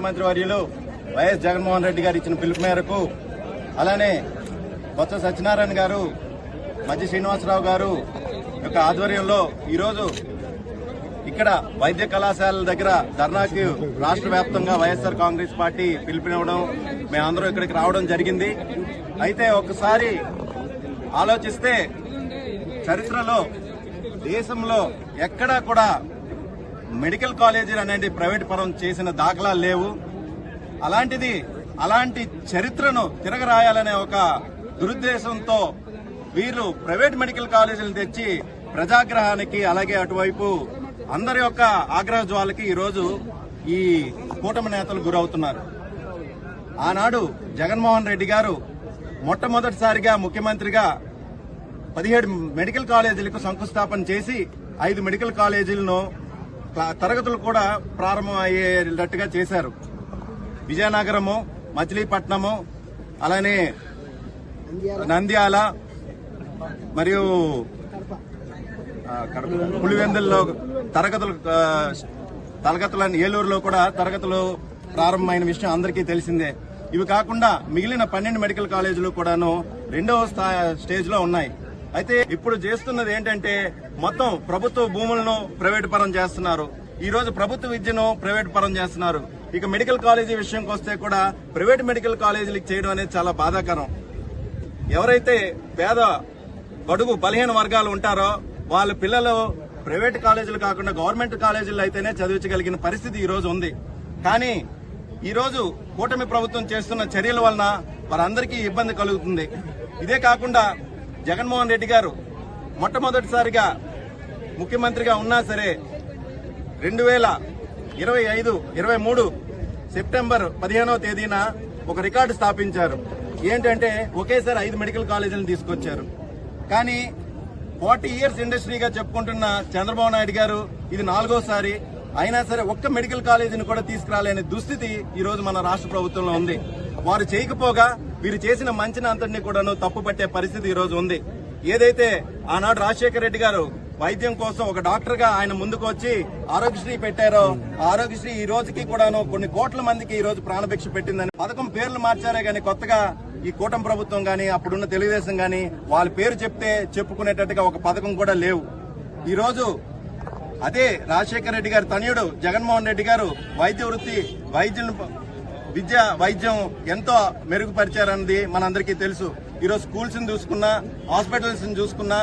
ముఖ్యమంత్రి వర్యులు వైఎస్ జగన్మోహన్ రెడ్డి గారు ఇచ్చిన పిలుపు మేరకు అలానే కొత్త సత్యనారాయణ గారు మధ్య శ్రీనివాసరావు గారు యొక్క ఆధ్వర్యంలో ఈరోజు ఇక్కడ వైద్య కళాశాలల దగ్గర ధర్నాకి రాష్ట్ర వ్యాప్తంగా వైఎస్ఆర్ కాంగ్రెస్ పార్టీ పిలుపునివ్వడం మేమందరం ఇక్కడికి రావడం జరిగింది. అయితే ఒకసారి ఆలోచిస్తే చరిత్రలో దేశంలో ఎక్కడా కూడా మెడికల్ కాలేజీలు అనేది ప్రైవేట్ పరం చేసిన దాఖలాలు లేవు. అలాంటిది అలాంటి చరిత్రను తిరగరాయాలనే ఒక దురుద్దేశంతో వీరు ప్రైవేట్ మెడికల్ కాలేజీలు తెచ్చి ప్రజాగ్రహానికి అలాగే అటువైపు అందరి యొక్క ఆగ్రహ జ్వాలకి ఈరోజు ఈ కూటమి నేతలు గురవుతున్నారు. ఆనాడు జగన్మోహన్ రెడ్డి గారు మొట్టమొదటిసారిగా ముఖ్యమంత్రిగా పదిహేడు మెడికల్ కాలేజీలకు శంకుస్థాపన చేసి ఐదు మెడికల్ కాలేజీలను తరగతులు కూడా ప్రారంభం అయ్యేటట్టుగా చేశారు. విజయనగరము మచిలీపట్నము అలానే నంద్యాల. మరియు పులివెందుల్లో తరగతులు తరగతులను ఏలూరులో కూడా తరగతులు ప్రారంభమైన విషయం అందరికీ తెలిసిందే. ఇవి కాకుండా మిగిలిన పన్నెండు మెడికల్ కాలేజీలు కూడాను రెండవ స్థా- స్టేజ్లో ఉన్నాయి. అయితే ఇప్పుడు చేస్తున్నది ఏంటంటే మొత్తం ప్రభుత్వ భూములను ప్రైవేట్ పరం చేస్తున్నారు. ఈ రోజు ప్రభుత్వ విద్యను ప్రైవేట్ పరం చేస్తున్నారు. ఇక మెడికల్ కాలేజీ విషయంకి వస్తే కూడా ప్రైవేట్ మెడికల్ కాలేజీలకు చేయడం అనేది చాలా బాధాకరం. ఎవరైతే పేద బడుగు బలహీన వర్గాలు ఉంటారో వాళ్ళ పిల్లలు ప్రైవేట్ కాలేజీలు కాకుండా గవర్నమెంట్ కాలేజీలు అయితేనే చదివించగలిగిన పరిస్థితి ఈ రోజు ఉంది. కానీ ఈ రోజు కూటమి ప్రభుత్వం చేస్తున్న చర్యల వలన వారందరికీ ఇబ్బంది కలుగుతుంది. ఇదే కాకుండా జగన్మోహన్ రెడ్డి గారు మొట్టమొదటిసారిగా ముఖ్యమంత్రిగా ఉన్నా సరే రెండు వేల ఇరవై ఐదు ఇరవై మూడు సెప్టెంబర్ పదిహేనవ తేదీన ఒక రికార్డు స్థాపించారు. ఏంటంటే ఒకేసారి ఐదు మెడికల్ కాలేజీలను తీసుకొచ్చారు. కానీ ఫార్టీ ఇయర్స్ ఇండస్ట్రీగా చెప్పుకుంటున్న చంద్రబాబు నాయుడు గారు ఇది నాలుగోసారి. అయినా సరే ఒక్క మెడికల్ కాలేజీని కూడా తీసుకురాలేని దుస్థితి ఈ రోజు మన రాష్ట్ర ప్రభుత్వంలో ఉంది. వారు చేయకపోగా వీరు చేసిన మంచిని అంతటిని కూడాను తప్పు పట్టే పరిస్థితి ఈ రోజు ఉంది. ఏదైతే ఆనాడు రాజశేఖర రెడ్డి గారు వైద్యం కోసం ఒక డాక్టర్గా ఆయన ముందుకు వచ్చి ఆరోగ్యశ్రీ పెట్టారో ఆరోగ్యశ్రీ ఈ రోజుకి కూడాను కొన్ని కోట్ల మందికి ఈ రోజు ప్రాణభిక్ష పెట్టిందని పథకం పేర్లు మార్చారే గాని కొత్తగా ఈ కూటమి ప్రభుత్వం గాని అప్పుడున్న తెలుగుదేశం గాని వాళ్ళ పేరు చెప్తే చెప్పుకునేటట్టుగా ఒక పథకం కూడా లేవు. ఈ రోజు అదే రాజశేఖర రెడ్డి గారి తనయుడు జగన్మోహన్ రెడ్డి గారు వైద్య వృత్తి వైద్యులను విద్య వైద్యం ఎంతో మెరుగుపరిచారన్నది మనందరికీ తెలుసు. ఈరోజు స్కూల్స్ చూసుకున్నా హాస్పిటల్స్ చూసుకున్నా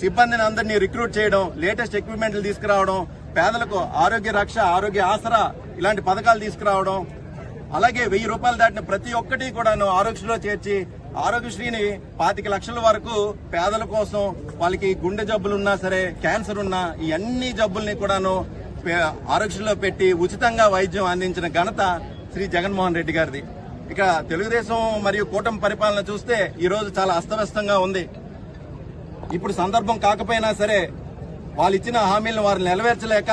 సిబ్బందిని అందరినీ రిక్రూట్ చేయడం లేటెస్ట్ ఎక్విప్మెంట్లు తీసుకురావడం పేదలకు ఆరోగ్య రక్ష ఆరోగ్య ఆసరా ఇలాంటి పథకాలు తీసుకురావడం అలాగే వెయ్యి రూపాయలు దాటిన ప్రతి ఒక్కటి కూడాను ఆరోగ్యశ్రీలో చేర్చి ఆరోగ్యశ్రీని పాతిక లక్షల వరకు పేదల కోసం వాళ్ళకి గుండె జబ్బులు ఉన్నా సరే క్యాన్సర్ ఉన్నా ఈ అన్ని జబ్బుల్ని కూడాను ఆరోగ్యశ్రీలో పెట్టి ఉచితంగా వైద్యం అందించిన ఘనత శ్రీ జగన్మోహన్ రెడ్డి గారిది. ఇక తెలుగుదేశం మరియు కూటమి పరిపాలన చూస్తే ఈరోజు చాలా అస్తవ్యస్తంగా ఉంది. ఇప్పుడు సందర్భం కాకపోయినా సరే వాళ్ళు ఇచ్చిన హామీలను వారు నెరవేర్చలేక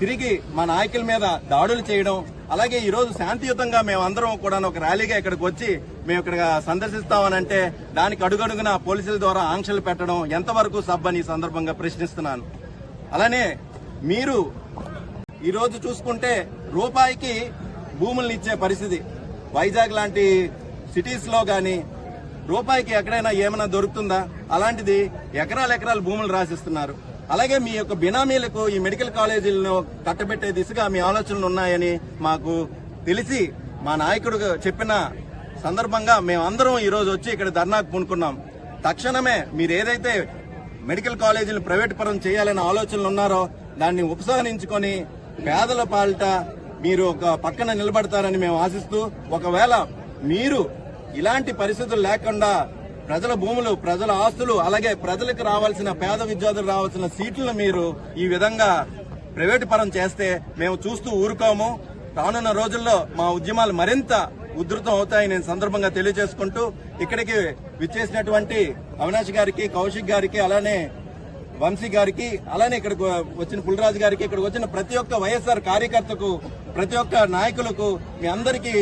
తిరిగి మా నాయకుల మీద దాడులు చేయడం అలాగే ఈరోజు శాంతియుతంగా మేమందరం కూడా ఒక ర్యాలీగా ఇక్కడికి వచ్చి మేము ఇక్కడ సందర్శిస్తామనంటే దానికి అడుగడుగున పోలీసుల ద్వారా ఆంక్షలు పెట్టడం ఎంతవరకు సబ్బని ఈ సందర్భంగా ప్రశ్నిస్తున్నాను. అలానే మీరు ఈరోజు చూసుకుంటే రూపాయికి భూములను ఇచ్చే పరిస్థితి. వైజాగ్ లాంటి సిటీస్లో రూపాయికి ఎక్కడైనా ఏమైనా దొరుకుతుందా? అలాంటిది ఎకరాల ఎకరాల భూములు రాసిస్తున్నారు. అలాగే మీ యొక్క బినామీలకు ఈ మెడికల్ కాలేజీలను కట్టబెట్టే దిశగా మీ ఆలోచనలు ఉన్నాయని మాకు తెలిసి మా నాయకుడు చెప్పిన సందర్భంగా మేమందరం ఈరోజు వచ్చి ఇక్కడ ధర్నాకు పూనుకున్నాం. తక్షణమే మీరు ఏదైతే మెడికల్ కాలేజీలు ప్రైవేట్ పరం చేయాలనే ఆలోచనలు ఉన్నారో దాన్ని ఉపసంహరించుకొని పేదల పాలిట మీరు ఒక పక్కన నిలబడతారని మేము ఆశిస్తూ ఒకవేళ మీరు ఇలాంటి పరిస్థితులు లేకుండా ప్రజల భూములు ప్రజల ఆస్తులు అలాగే ప్రజలకు రావాల్సిన పేద విద్యార్థులు రావాల్సిన సీట్లను మీరు ఈ విధంగా ప్రైవేటు పరం చేస్తే మేము చూస్తూ ఊరుకోము. రానున్న రోజుల్లో మా ఉద్యమాలు మరింత ఉధృతం అవుతాయి నేను సందర్భంగా తెలియజేసుకుంటూ ఇక్కడికి విచ్చేసినటువంటి అవినాష్ గారికి కౌశిక్ గారికి అలానే వంశీ గారికి అలానే ఇక్కడికి వచ్చిన పులిరాజు గారికి ఇక్కడికి వచ్చిన ప్రతి ఒక్క వైఎస్ఆర్ కార్యకర్తకు ప్రతి ఒక్క నాయకులకు మీ అందరికీ